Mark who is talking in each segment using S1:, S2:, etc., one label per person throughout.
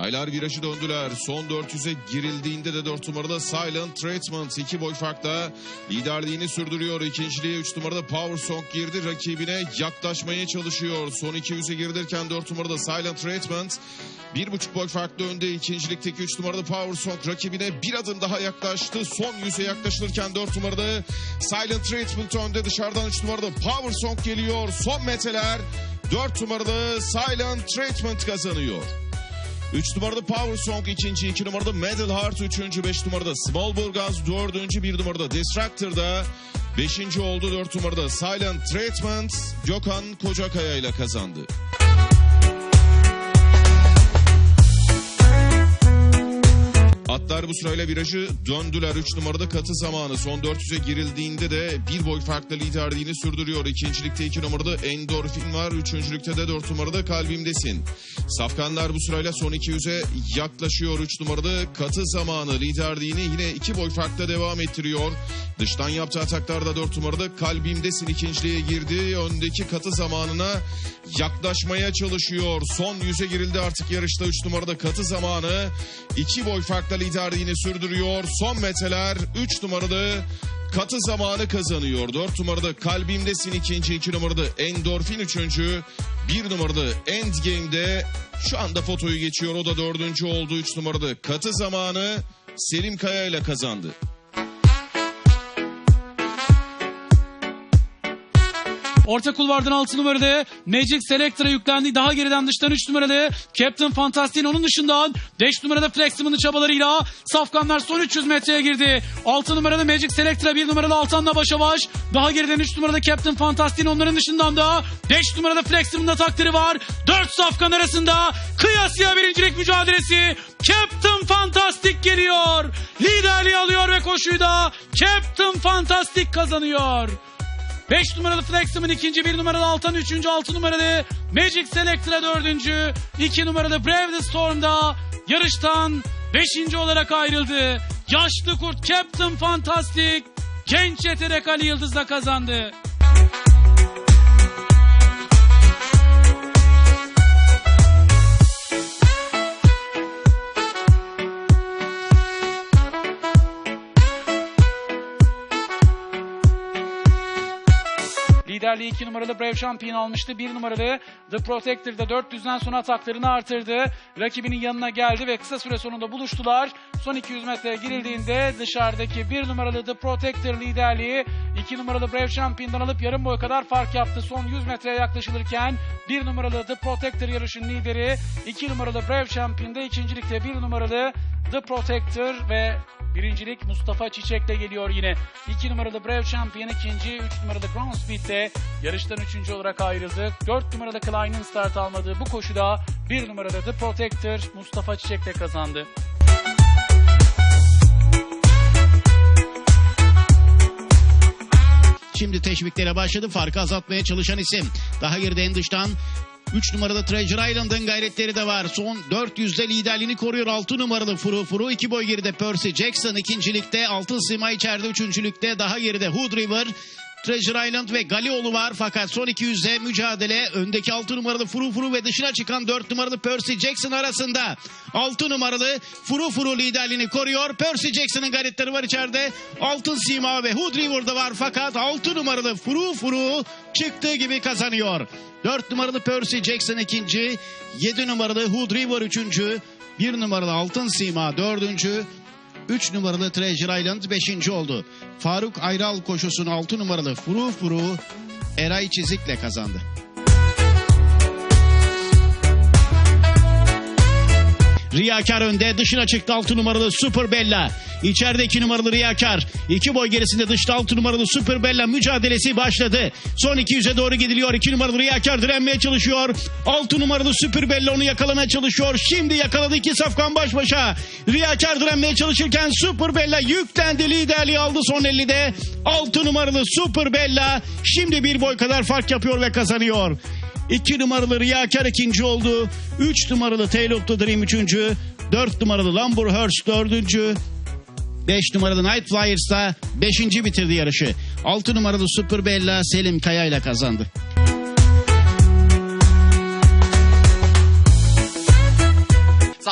S1: Saylar virajı döndüler. Son 400'e girildiğinde de 4 numarada Silent Treatment 2 boy farkla liderliğini sürdürüyor. İkinciliğe 3 numarada Power Song girdi. Rakibine yaklaşmaya çalışıyor. Son 200'e girilirken 4 numarada Silent Treatment 1,5 boy farklı önde. İkincilikteki 3 numarada Power Song rakibine bir adım daha yaklaştı. Son 100'e yaklaşılırken 4 numarada Silent Treatment önde. Dışarıdan 3 numarada Power Song geliyor. Son metreler 4 numarada Silent Treatment kazanıyor. 3 numarada Power Song ikinci, 2 numarada Metal Heart üçüncü, 5 numarada Small Burgaz dördüncü, 1 numarada Distractor'da 5. oldu 4 numarada Silent Treatment Gökhan Kocakaya ile kazandı. Atlar bu sırayla virajı döndüler. 3 numarada katı zamanı. Son 400'e girildiğinde de bir boy farklı liderliğini sürdürüyor. İkincilikte 2 numarada Endorfin var. Üçüncülükte de 4 numarada Kalbimdesin. Safkanlar bu sırayla son 200'e yaklaşıyor. 3 numarada katı zamanı liderliğini yine 2 boy farkla devam ettiriyor. Dıştan yaptığı ataklarda 4 numarada Kalbimdesin ikinciliğe girdi. Öndeki katı zamanına yaklaşmaya çalışıyor. Son 100'e girildi artık yarışta 3 numarada katı zamanı. 2 boy farkla liderliğini sürdürüyor. Son metreler 3 numaralı katı zamanı kazanıyor. 4 numarada Kalbimdesin ikinci, 2 numarada Endorfin üçüncü, 1 numarada Endgame'de şu anda fotoyu geçiyor. O da dördüncü oldu. 3 numarada katı zamanı Selim Kaya ile kazandı.
S2: Orta kulvardan 6 numaralı Magic Selector'a yüklendi. Daha geriden dıştan 3 numaralı Captain Fantastic onun dışından 5 numaralı Fleximan'ın çabalarıyla Safkanlar son 300 metreye girdi. 6 numaralı Magic Selector'a 1 numaralı Altan'la başa baş. Daha geriden 3 numaralı Captain Fantastic onların dışından da 5 numaralı Fleximan'da takdiri var. 4 Safkan arasında kıyasıya birincilik mücadelesi. Captain Fantastic geliyor. Liderliği alıyor ve koşuyu da Captain Fantastic kazanıyor. 5 numaralı Flexim'in ikinci, 1 numaralı Altan üçüncü, 6 numaralı Magic Selector'a dördüncü, 2 numaralı Brave the Storm'da yarıştan 5. olarak ayrıldı. Yaşlı kurt Captain Fantastic genç yetenek Ali Yıldız'la kazandı. Liderliği 2 numaralı Brave Champion almıştı. 1 numaralı The Protector da 400'den sonra ataklarını artırdı. Rakibinin yanına geldi ve kısa süre sonunda buluştular. Son 200 metreye girildiğinde dışarıdaki 1 numaralı The Protector liderliği 2 numaralı Brave Champion'dan alıp yarım boy kadar fark yaptı. Son 100 metreye yaklaşılırken 1 numaralı The Protector yarışın lideri 2 numaralı Brave Champion'da ikincilikte 1 numaralı The Protector ve Birincilik Mustafa Çiçek'le geliyor yine. 2 numaralı Brave Champion ikinci, 3 numaralı Ground Speed'de yarıştan üçüncü olarak ayrıldı. 4 numaralı Klein'in start almadığı bu koşuda 1 numaralı The Protector Mustafa Çiçek'le kazandı.
S3: Şimdi teşviklere başladı. Farkı azaltmaya çalışan isim. Daha geride en dıştan 3 numaralı Treasure Island'ın gayretleri de var. Son 400'de liderliğini koruyor 6 numaralı Furu Furu. 2 boy geride Percy Jackson ikincilikte. Altın Sima içeride üçüncülükte. Daha geride Hood River. Treasure Island ve Galioğlu var fakat son 200'de mücadele öndeki 6 numaralı Furu Furu ve dışına çıkan 4 numaralı Percy Jackson arasında 6 numaralı Furu Furu liderliğini koruyor. Percy Jackson'ın gayretleri var içeride. Altın Sima ve Hood River'da var fakat 6 numaralı Furu Furu çıktığı gibi kazanıyor. 4 numaralı Percy Jackson ikinci, 7 numaralı Hood River üçüncü, 1 numaralı Altın Sima dördüncü, 3 numaralı Treasure Island 5. oldu. Faruk Ayral koşusunu 6 numaralı Furu Furu Eray Çizik'le kazandı. Riyakar önde dışına çıktı 6 numaralı Super Bella. İçeride 2 numaralı Riyakar. 2 boy gerisinde dışta 6 numaralı Super Bella mücadelesi başladı. Son 200'e doğru gidiliyor. 2 numaralı Riyakar direnmeye çalışıyor. 6 numaralı Super Bella onu yakalamaya çalışıyor. Şimdi yakaladı iki safkan baş başa. Riyakar direnmeye çalışırken Super Bella yüklendi. Liderliği aldı son 50'de. 6 numaralı Super Bella şimdi bir boy kadar fark yapıyor ve kazanıyor. 2 numaralı Riyakar ikinci oldu. 3 numaralı Tale of the Dream üçüncü. 4 numaralı Lamborghurst dördüncü. 5 numaralı Night Flyers da 5. bitirdi yarışı. 6 numaralı Super Bella Selim Kaya ile kazandı.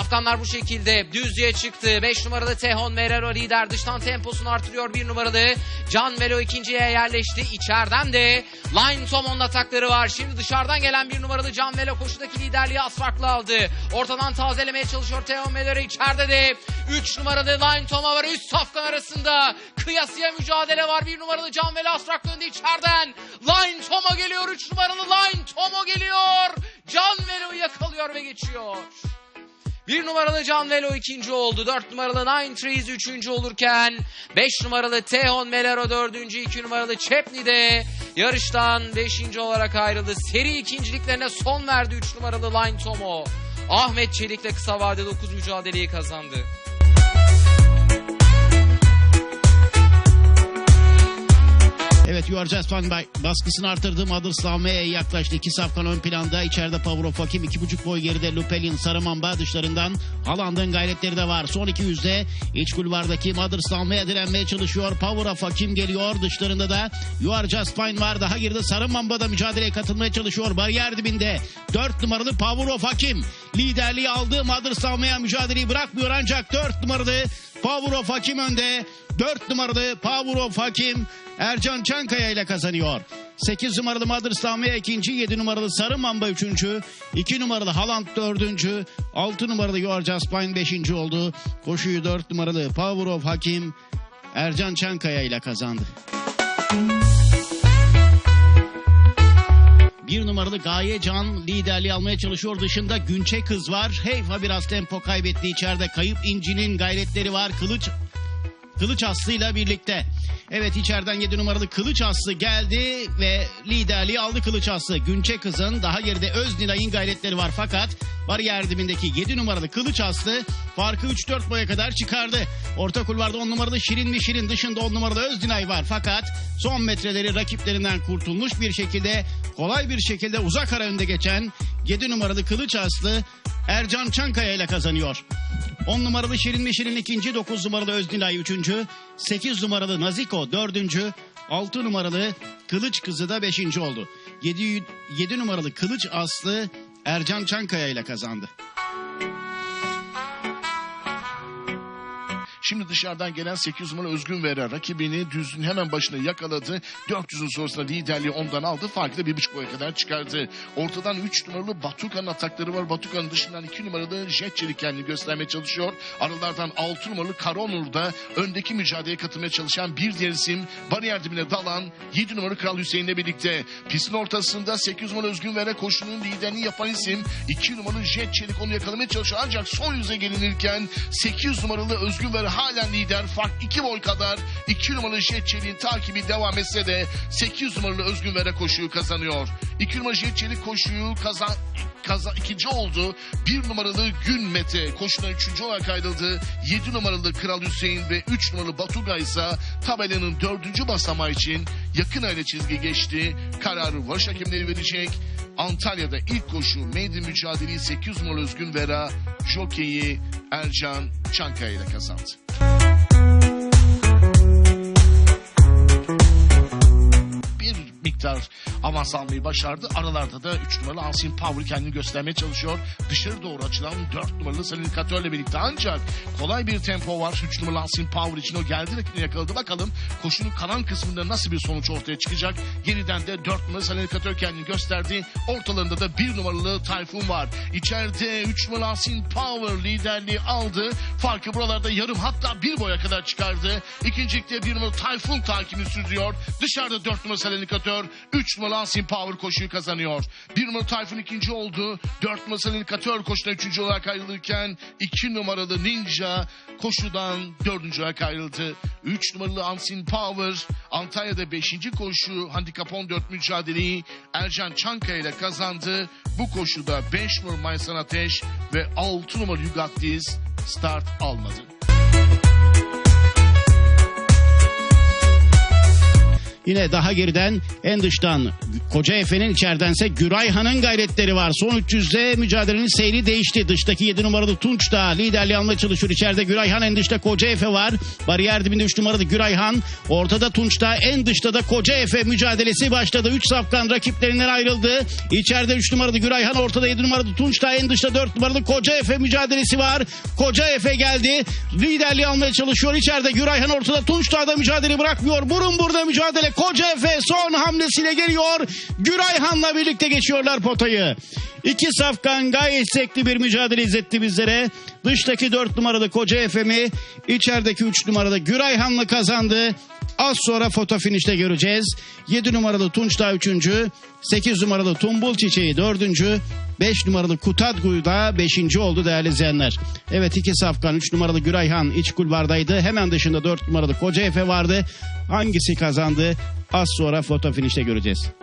S4: Saf Safkanlar bu şekilde düzlüğe çıktı. 5 numaralı Tehon Merero lider dıştan temposunu artırıyor. 1 numaralı Can Velo ikinciye yerleşti. İçeriden de Line Tomon'un atakları var. Şimdi dışarıdan gelen 1 numaralı Can Velo koşudaki liderliği az aldı. Ortadan tazelemeye çalışıyor Tehon Merero. içeride de 3 numaralı Line Toma var. 3 Safkan arasında kıyasıya mücadele var. 1 numaralı Can Velo farklı önde içeriden. Line Toma geliyor. 3 numaralı Line Tomo geliyor. Can Velo'yu yakalıyor ve geçiyor. Bir numaralı Can Velo ikinci oldu. Dört numaralı Nine Trees üçüncü olurken beş numaralı Tehon Melero dördüncü, iki numaralı Chepney de yarıştan beşinci olarak ayrıldı. Seri ikinciliklerine son verdi üç numaralı Line Tomo. Ahmet Çelik de kısa vadede 9 mücadeleyi kazandı.
S3: Evet You Are Just Fine baskısını artırdı. Mothers Lame'ye yaklaştı. İki safkan ön planda. İçeride Power of Hakim. iki buçuk boy geride Lupelin Sarımamba dışlarından. Haaland'ın gayretleri de var. Son iki yüzde iç kulvardaki Mothers Lame'ye direnmeye çalışıyor. Power of Hakim geliyor. Dışlarında da You Are Just Fine var. Daha geride Sarımamba da mücadeleye katılmaya çalışıyor. Bariyer dibinde. Dört numaralı Power of Hakim. Liderliği aldı. Mothers Lame'ye mücadeleyi bırakmıyor ancak dört numaralı Power of Hakim önde. 4 numaralı of Hakim Ercan Çankaya ile kazanıyor. 8 numaralı Mothers Lamia ikinci, 7 numaralı Sarı Mamba üçüncü, 2 numaralı Haaland dördüncü, 6 numaralı Just Fine beşinci oldu. Koşuyu 4 numaralı of Hakim Ercan Çankaya ile kazandı. Bir numaralı Gaye Can liderliği almaya çalışıyor. Dışında Günçe Kız var. Heyfa biraz tempo kaybetti içeride. Kayıp İnci'nin gayretleri var. Kılıç Kılıç Aslı ile birlikte. Evet içeriden 7 numaralı Kılıç Aslı geldi ve liderliği aldı Kılıç Aslı. Günçe Kız'ın daha geride Öznilay'ın gayretleri var fakat bariyer dibindeki 7 numaralı Kılıç Aslı farkı 3-4 boya kadar çıkardı. Orta kulvarda 10 numaralı Şirin mi Şirin dışında 10 numaralı Özdinay var fakat son metreleri rakiplerinden kurtulmuş bir şekilde kolay bir şekilde uzak ara önde geçen 7 numaralı Kılıç Aslı Ercan Çankaya ile kazanıyor. 10 numaralı Şirin mi Şirin ikinci, 9 numaralı Özdilay üçüncü, 8 numaralı Naziko dördüncü, 6 numaralı Kılıç Kızı da beşinci oldu. 7, 7 numaralı Kılıç Aslı Ercan Çankaya ile kazandı.
S5: Şimdi dışarıdan gelen 8 numaralı Özgün Vera rakibini düzün hemen başına yakaladı. 400'ün sonrasında liderliği ondan aldı. Farkı da bir buçuk boya kadar çıkardı. Ortadan 3 numaralı Batuka'nın atakları var. Batuka'nın dışından 2 numaralı Jet Çelik kendini göstermeye çalışıyor. Aralardan 6 numaralı Karonur da öndeki mücadeleye katılmaya çalışan bir diğer isim. Bariyer dibine dalan 7 numaralı Kral Hüseyin'le birlikte. Pistin ortasında 8 numaralı Özgün Vera koşunun liderini yapan isim. 2 numaralı Jet Çelik onu yakalamaya çalışıyor. Ancak son yüze gelinirken 8 numaralı Özgün Vera halen lider. Fark 2 boy kadar. 2 numaralı Jet Çelik'in takibi devam etse de 8 numaralı Özgün Vera koşuyu kazanıyor. 2 numaralı Jet Çelik koşuyu kazan kaza ikinci oldu. Bir numaralı Gün Mete koşudan üçüncü olarak ayrıldı. Yedi numaralı Kral Hüseyin ve üç numaralı Batuga ise tabelanın dördüncü basamağı için yakın aile çizgi geçti. Kararı varış hakemleri verecek. Antalya'da ilk koşu meydan mücadeleyi 8 numaralı Özgün Vera jokeyi Ercan Çankaya ile kazandı. Miktar avans başardı. Aralarda da 3 numaralı Ansin Power kendini göstermeye çalışıyor. Dışarı doğru açılan 4 numaralı Salinatör'le birlikte ancak kolay bir tempo var. 3 numaralı Ansin Power için o geldi rakibini yakaladı. Bakalım koşunun kalan kısmında nasıl bir sonuç ortaya çıkacak. Geriden de 4 numaralı Salinatör kendini gösterdi. Ortalarında da 1 numaralı Tayfun var. İçeride 3 numaralı Ansin Power liderliği aldı. Farkı buralarda yarım hatta bir boya kadar çıkardı. İkincilikte 1 numaralı Tayfun takibini sürdürüyor. Dışarıda 4 numaralı Salinatör, 3 numaralı Ansin Power koşuyu kazanıyor. 1 numaralı Tayfun ikinci oldu. 4 numaralı Salinatör koşudan üçüncü olarak ayrılırken 2 numaralı Ninja koşudan dördüncü olarak ayrıldı. 3 numaralı Ansin Power Antalya'da 5. koşu handikap 14 mücadeleyi Ercan Çankaya ile kazandı. Bu koşuda 5 numaralı Maysan Ateş ve 6 numaralı Yugattis start almadı.
S3: Yine daha geriden en dıştan Koca Efe'nin içeridense Gürayhan'ın gayretleri var. Son 300'de mücadelenin seyri değişti. Dıştaki 7 numaralı Tunç da liderliği almaya çalışıyor. İçeride Gürayhan en dışta Koca Efe var. Bariyer dibinde 3 numaralı Gürayhan. Ortada Tunç'ta en dışta da Koca Efe mücadelesi başladı. 3 safkan rakiplerinden ayrıldı. İçeride 3 numaralı Gürayhan ortada 7 numaralı Tunç'ta en dışta 4 numaralı Koca Efe mücadelesi var. Koca Efe geldi. Liderliği almaya çalışıyor. İçeride Gürayhan ortada Tunç da mücadele bırakmıyor. Burun burada mücadele. Koca Efe son hamlesiyle geliyor. Gürayhan'la birlikte geçiyorlar potayı. İki safkan gayet zevkli bir mücadele izletti bizlere. Dıştaki 4 numaralı Koca Efe'mi içerideki 3 numaralı Gürayhan'la kazandı. Az sonra foto finişte göreceğiz. 7 numaralı Tunç da 3. 8 numaralı Tumbul Çiçeği 4. 5 numaralı Kutadgu'yu da 5. oldu değerli izleyenler. Evet iki safkan 3 numaralı Gürayhan iç kulvardaydı. Hemen dışında 4 numaralı Koca Efe vardı. Hangisi kazandı? Az sonra foto finişte göreceğiz.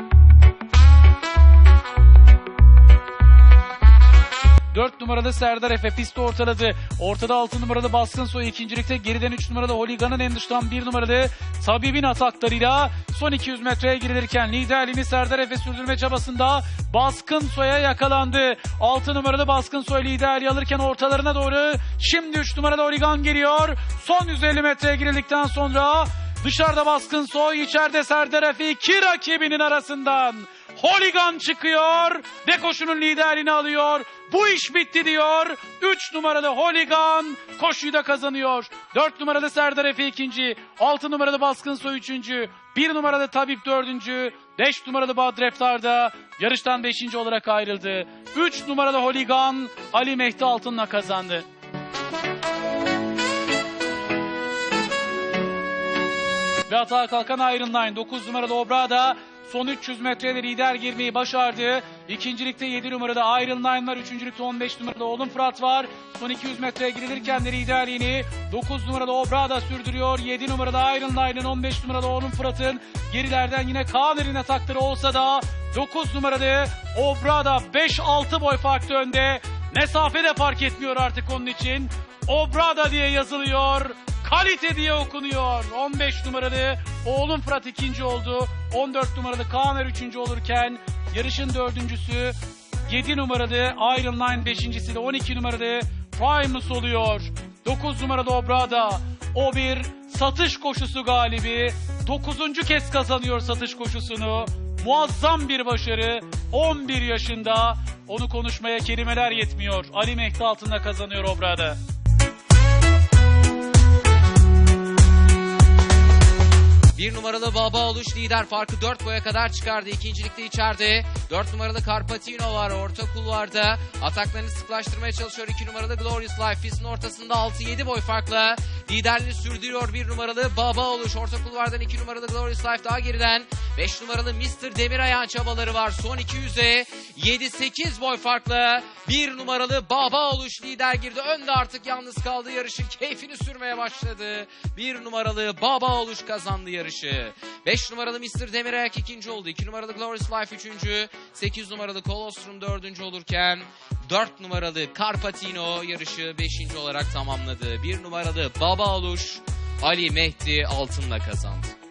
S2: 4 numaralı Serdar Efe pisti ortaladı. Ortada 6 numaralı Baskın Soy ikincilikte. Geriden 3 numaralı Holigan'ın en dıştan 1 numaralı Tabib'in ataklarıyla son 200 metreye girilirken liderliğini Serdar Efe sürdürme çabasında Baskın Soy'a yakalandı. 6 numaralı Baskın Soy liderliği alırken ortalarına doğru şimdi 3 numaralı Holigan geliyor. Son 150 metreye girildikten sonra dışarıda Baskın Soy içeride Serdar Efe iki rakibinin arasından Holigan çıkıyor ve koşunun liderliğini alıyor. Bu iş bitti diyor. 3 numaralı Holigan koşuyu da kazanıyor. 4 numaralı Serdar Efe ikinci. 6 numaralı Baskın Soy üçüncü. 1 numaralı Tabip dördüncü. 5 numaralı Badreftar da yarıştan 5. olarak ayrıldı. 3 numaralı Holigan Ali Mehdi Altın'la kazandı. Ve atağa kalkan Iron Line 9 numaralı Obrada son 300 metrede lider girmeyi başardı. İkincilikte 7 numarada Iron Line. Üçüncülükte 15 numarada Oğlum Fırat var. Son 200 metreye girilirken de liderliğini 9 numarada Obrada sürdürüyor. 7 numarada Iron Line'ın 15 numarada Oğlum Fırat'ın gerilerden yine Kaner'in atakları olsa da 9 numarada Obrada 5-6 boy farklı önde. Mesafe de fark etmiyor artık onun için. Obrada diye yazılıyor. Kalite diye okunuyor. 15 numaralı oğlum Fırat ikinci oldu. 14 numaralı Kamer üçüncü olurken yarışın dördüncüsü 7 numaralı Iron Line beşincisi de 12 numaralı Primus oluyor. 9 numaralı Obrada o bir satış koşusu galibi. 9. kez kazanıyor satış koşusunu. Muazzam bir başarı. 11 yaşında. Onu konuşmaya kelimeler yetmiyor. Ali Mehdi altında kazanıyor Obrada.
S4: Bir numaralı Baba Oluş lider farkı 4 boya kadar çıkardı. İkincilikte içeride 4 numaralı Carpatino var orta kulvarda. Ataklarını sıklaştırmaya çalışıyor 2 numaralı Glorious Life. Pistin ortasında 6-7 boy farkla liderliğini sürdürüyor 1 numaralı Baba Oluş. Orta kulvardan 2 numaralı Glorious Life daha geriden. 5 numaralı Mr. Demiray'ın çabaları var. Son 200'e 7-8 boy farkla 1 numaralı Baba Oluş lider girdi. Önde artık yalnız kaldı. Yarışın keyfini sürmeye başladı. 1 numaralı Baba Oluş kazandı yarışı. 5 numaralı Mr. Demirayak ikinci oldu. 2 numaralı Glorious Life üçüncü. 8 numaralı Colostrum dördüncü olurken 4 numaralı Carpatino yarışı 5. olarak tamamladı. 1 numaralı Baba Oluş Ali Mehdi altınla kazandı.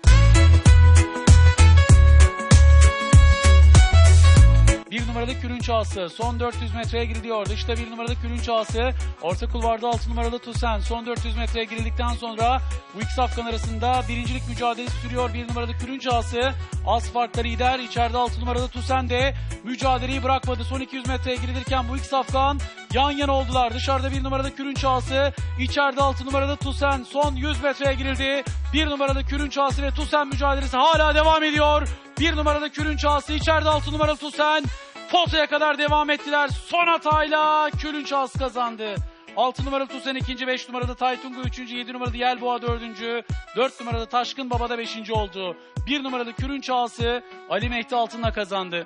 S2: Bir numaralı Külün Çağsı son 400 metreye giriliyor. Dışta bir numaralı Külün Çağsı. Orta kulvarda 6 numaralı Tusen. Son 400 metreye girildikten sonra iki safkan arasında birincilik mücadelesi sürüyor. Bir numaralı Külün Çağsı. Az farkla lider. İçeride 6 numaralı Tusen de mücadeleyi bırakmadı. Son 200 metreye girilirken iki safkan yan yana oldular. Dışarıda bir numaralı Külün Çağsı. İçeride 6 numaralı Tusen. Son 100 metreye girildi. Bir numaralı Külün Çağsı ve Tusen mücadelesi hala devam ediyor. Bir numaralı Külün Çağsı. içeride 6 numaralı Tusen. Fotoya kadar devam ettiler. Son hatayla Külünç Az kazandı. 6 numaralı Tusen ikinci, 5 numaralı Taytungu üçüncü, 7 numaralı Yelboğa dördüncü, 4 numaralı Taşkın Baba da beşinci oldu. 1 numaralı Külünç Ağası Ali Mehdi Altın'la kazandı.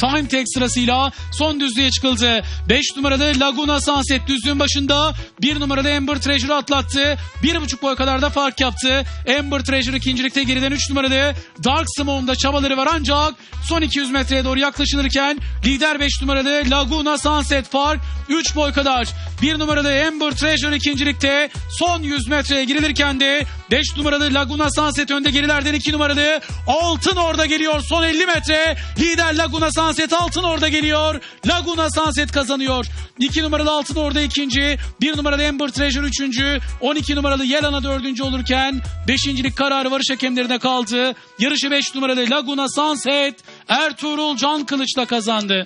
S2: Time Tech sırasıyla son düzlüğe çıkıldı. 5 numaralı Laguna Sunset düzlüğün başında 1 numaralı Amber Treasure atlattı. 1,5 boy kadar da fark yaptı. Amber Treasure ikincilikte geriden 3 numaralı Dark Simone'da çabaları var ancak son 200 metreye doğru yaklaşılırken lider 5 numaralı Laguna Sunset fark 3 boy kadar. 1 numaralı Amber Treasure ikincilikte son 100 metreye girilirken de 5 numaralı Laguna Sunset önde gerilerden 2 numaralı Altın Orda geliyor son 50 metre. Lider Laguna Sunset Altın Orda geliyor. Laguna Sunset kazanıyor. 2 numaralı Altın Orda ikinci. 1 numaralı Amber Treasure üçüncü. 12 numaralı Yelena dördüncü olurken 5. kararı varış hakemlerine kaldı. Yarışı 5 numaralı Laguna Sunset Ertuğrul Can Kılıç'la kazandı.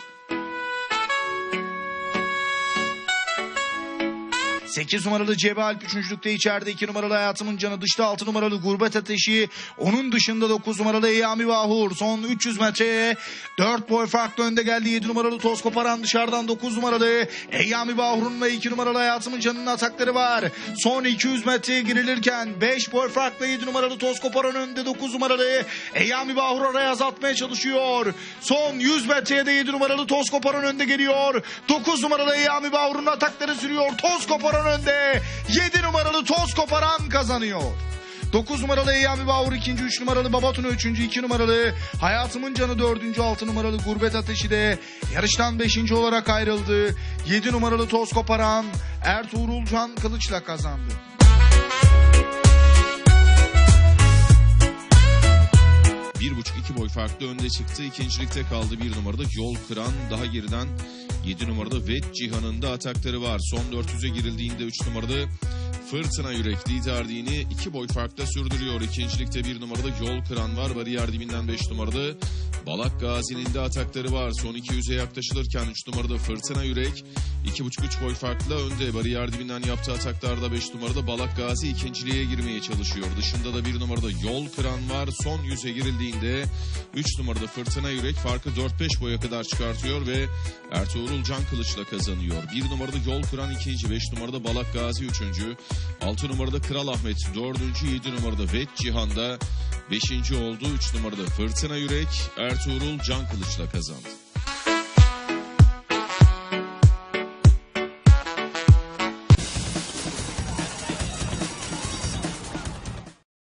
S6: 8 numaralı Cebe Alp üçüncülükte içeride 2 numaralı Hayatımın Canı dışta 6 numaralı Gurbet Ateşi onun dışında 9 numaralı Eyami Vahur. Son 300 metreye 4 boy farklı önde geldi 7 numaralı Toz Koparan dışarıdan 9 numaralı Eyami Vahur'un ve 2 numaralı Hayatımın Canı'nın atakları var. Son 200 metreye girilirken 5 boy farklı 7 numaralı Toz Koparan önde 9 numaralı Eyami Vahur araya azaltmaya çalışıyor. Son 100 metreye de 7 numaralı Toz Koparan önde geliyor. 9 numaralı Eyami Vahur'un atakları sürüyor. Toz Koparan önde 7 numaralı Toz Koparan kazanıyor 9 numaralı Eyyami Bağur ikinci, 3 numaralı Babatuna üçüncü, 2 numaralı Hayatımın Canı dördüncü, 6 numaralı Gurbet Ateşi de yarıştan 5. olarak ayrıldı. 7 numaralı Toz Koparan Ertuğrul Can Kılıç'la kazandı.
S1: Bir buçuk iki boy farklı önde çıktı. İkincilikte kaldı bir numarada Yol Kıran. Daha geriden 7 numarada Vet Cihan'ın da atakları var. Son 400'e girildiğinde 3 numarada Fırtına Yürek liderliğini iki boy farkla sürdürüyor. İkincilikte bir numarada Yol Kıran var. Bariyer dibinden 5 numarada Balak Gazi'nin de atakları var. Son 200'e yaklaşılırken 3 numarada Fırtına Yürek 2,5-3 boy farkla önde. Bariyer dibinden yaptığı ataklarda 5 numarada Balak Gazi ikinciliğe girmeye çalışıyor. Dışında da bir numarada Yol Kıran var. Son 100'e girildiğinde 3 numarada Fırtına Yürek farkı 4-5 boya kadar çıkartıyor ve Ertuğrul Can Kılıç'la kazanıyor. 1 numarada Yol Kıran ikinci, 5 numarada Balak Gazi üçüncü, 6 numarada Kral Ahmet dördüncü, 7 numarada Vet Cihan'da 5. oldu. 3 numarada Fırtına Yürek Ertuğrul Can Kılıç'la kazandı.